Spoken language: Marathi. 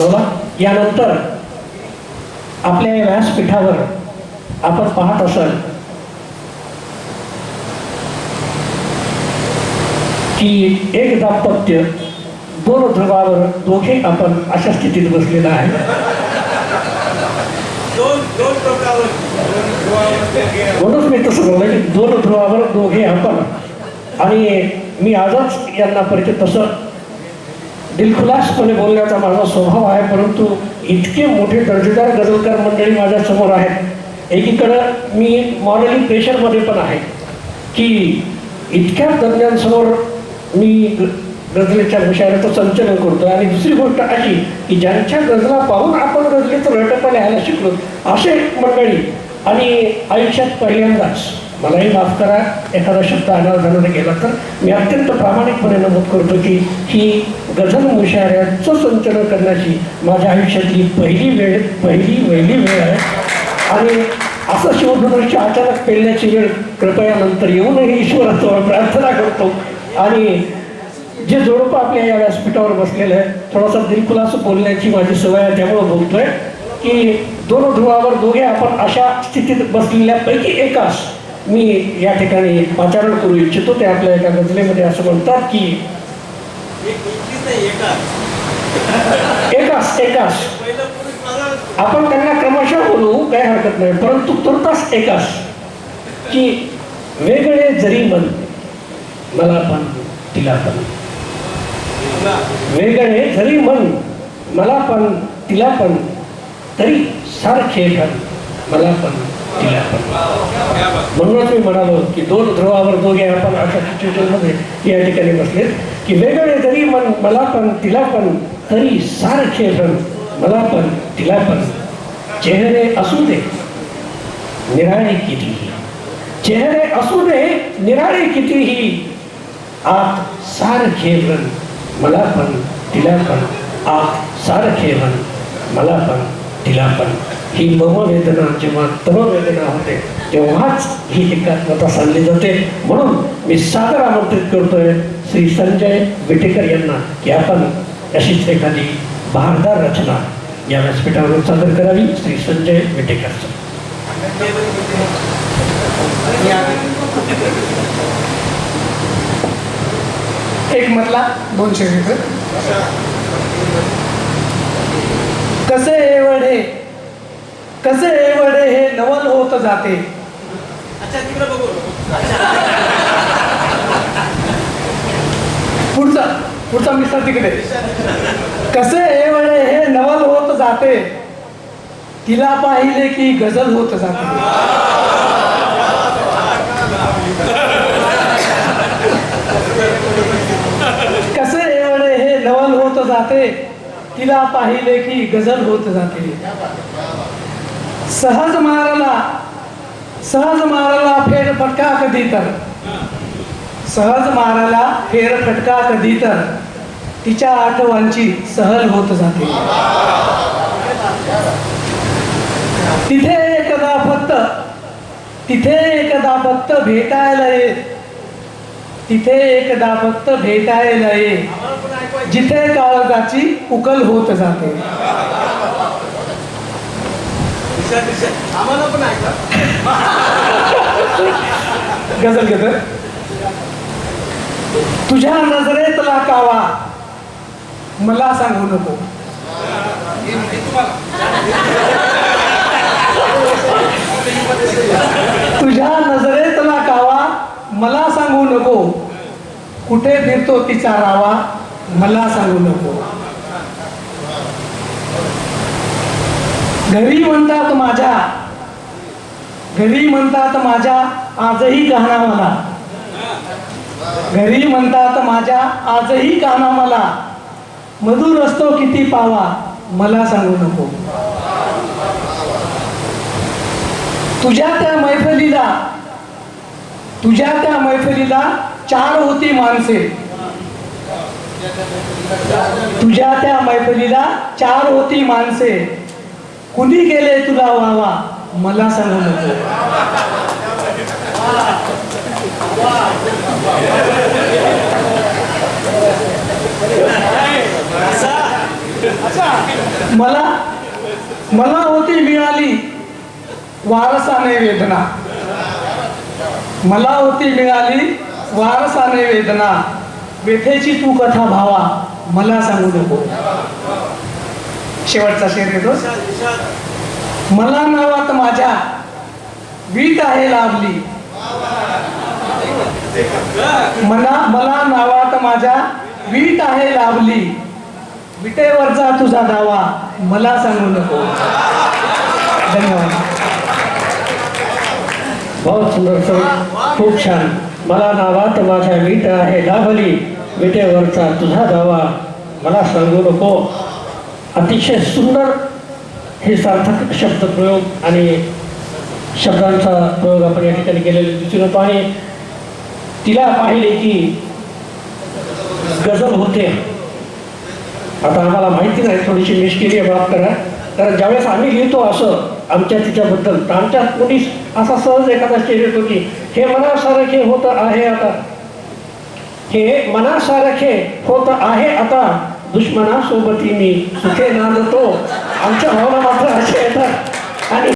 यानंतर आपल्या या व्यासपीठावर आपण पाहत असाल की एक दाम्पत्य दोन ध्रुवावर दोघे आपण अशा स्थितीत बसलेलं आहे दोन दोन प्रकार दोन ध्रुवावर म्हणूनच मी तसं बोललो की दोन ध्रुवावर दोघे आपण. आणि मी आजच यांना परिचित तसं दिलखुलासपणे बोलण्याचा माझा स्वभाव आहे परंतु इतके मोठे दर्जेदार गजलकार मंडळी माझ्यासमोर आहेत. एकीकडं मी मॉरली प्रेशरमध्ये पण आहे की इतक्या तज्ज्ञांसमोर मी ग- गझलेच्या विषयाचं संचलन करतो आणि दुसरी गोष्ट अशी की ज्यांच्या गजला पाहून आपण गजलेचं रटप्पा लिहायला शिकलो. असे मंडळी आणि आयुष्यात पहिल्यांदाच मलाही माफ करा एखादा शब्द अनावधानाने गेला तर मी अत्यंत प्रामाणिकपणे नमूद करतो की ही गझल मुशाऱ्याचं संचलन करण्याची माझ्या आयुष्यातली पहिली वेळ पहिली वहिली वेळ आहे. आणि असं शिवधनुष्य अचानक पेलण्याची वेळ कृपया नंतर येऊनही नये ईश्वराजवळ प्रार्थना करतो. आणि जे जोडपं आपल्या या व्यासपीठावर बसलेलं आहे थोडासा दिलखुलास बोलण्याची माझी सवय आहे त्यामुळं बोलतोय की दोन ध्रुवावर दोघे आपण अशा स्थितीत बसलेल्यापैकी एकास मी या ठिकाणी पाचारण करू इच्छितो ते आपल्या एका गजलेमध्ये असं म्हणतात की एकास एकास. आपण त्यांना क्रमशः बोलू काही हरकत नाही परंतु तुर्तास एकास. की वेगळे जरी मन मला पण तिला पण. वेगळे जरी मन मला पण तिला पण तरी सारखे पण मला पण पण म्हणूनच मी म्हणालो की दोन ध्रुवावर दोघे आपण अशा सिच्युएशनमध्ये या ठिकाणी बसले की वेगळे जरी मन मला पण तिला पण तरी सारखे घन मला पण तिला पण चेहरे असू दे निराळे कितीही चेहरे असू दे निराळे कितीही आत सारखे वन मला पण तिला पण आत सारखे वन मला पण तिला पण ही मम वेदना जेव्हा तम वेदना होते तेव्हाच ही एकात्मता सांगली जाते. म्हणून मी सादर आमंत्रित करतोय श्री संजय विटेकर यांना की आपण अशीच एखादी भारदार रचना या व्यासपीठावर सादर करावी श्री संजय विटेकर एक मधला दोनशे लिटर कसे एवढे कसे एवढे हे नवल होत जाते. पुढचा पुढचा मिस्टर तिकडे. कसे एवढे हे नवल होत जाते. तिला पाहिले की गजल होत जाते. कसे एवढे हे नवल होत जाते. तिला पाहिले की गजल होत जाते. सहज मारला सहज मारला फेर फटका कधी तर सहज माराला फेर फटका कधी तर तिच्या आठवांची सहल होत जाते. तिथे एकदा फक्त तिथे एकदा फक्त भेटायला ये. तिथे एकदा फक्त भेटायला ये. जिथे काळजाची उकल होत जाते. आम्हाला पण ऐका. गजल गजल. तुझ्या नजरेतला कावा. मला सांगू नको. तुझ्या नजरेतला कावा. मला सांगू नको. कुठे फिरतो तिचा रावा मला सांगू नको. घरी म्हणतात माझ्या. घरी म्हणतात माझ्या आजही गाणा मला. घरी म्हणतात माझ्या आजही काना मला. मधुर असतो किती पावा मला सांगू नको. तुझ्या त्या मैफलीला तुझ्या त्या मैफलीला चार होती माणसे. तुझ्या त्या मैफलीला चार होती माणसे. कुणी गेले तुला वावा? मला सांगू नको. मला मला होती मिळाली वारसाने वेदना. मला होती मिळाली वारसाने वेदना. व्यथेची तू कथा भावा मला सांगू नको. शेवटचा शेर येतो मला नावात माझ्या वीट आहे लाभली मला मला नावात माझ्या वीट आहे लाभली विटेवरचा तुझा दावा. मला सांगू नको. धन्यवाद. बहुत सुंदर सर खूप छान. मला नावात माझ्या वीट आहे लाभली विटेवरचा तुझा दावा. मला सांगू नको. अतिशय सुंदर हे सार्थक शब्दप्रयोग आणि शब्दांचा प्रयोग आपण या ठिकाणी केलेला दिसून येतो. आणि तिला पाहिले की गजल होते. आता आम्हाला माहिती नाही थोडीशी निष्क्रिय बाब करा. कारण ज्यावेळेस आम्ही लिहितो असं आमच्या तिच्याबद्दल तर आमच्यात कोणी असा सहज एखादा स्टेज येतो की हे मनासारखे होत आहे आता. हे मनासारखे होत आहे आता. दुश्मनासोबती मी सुखे नांदतो. आमच्या भावना मात्र अशा येतात. आणि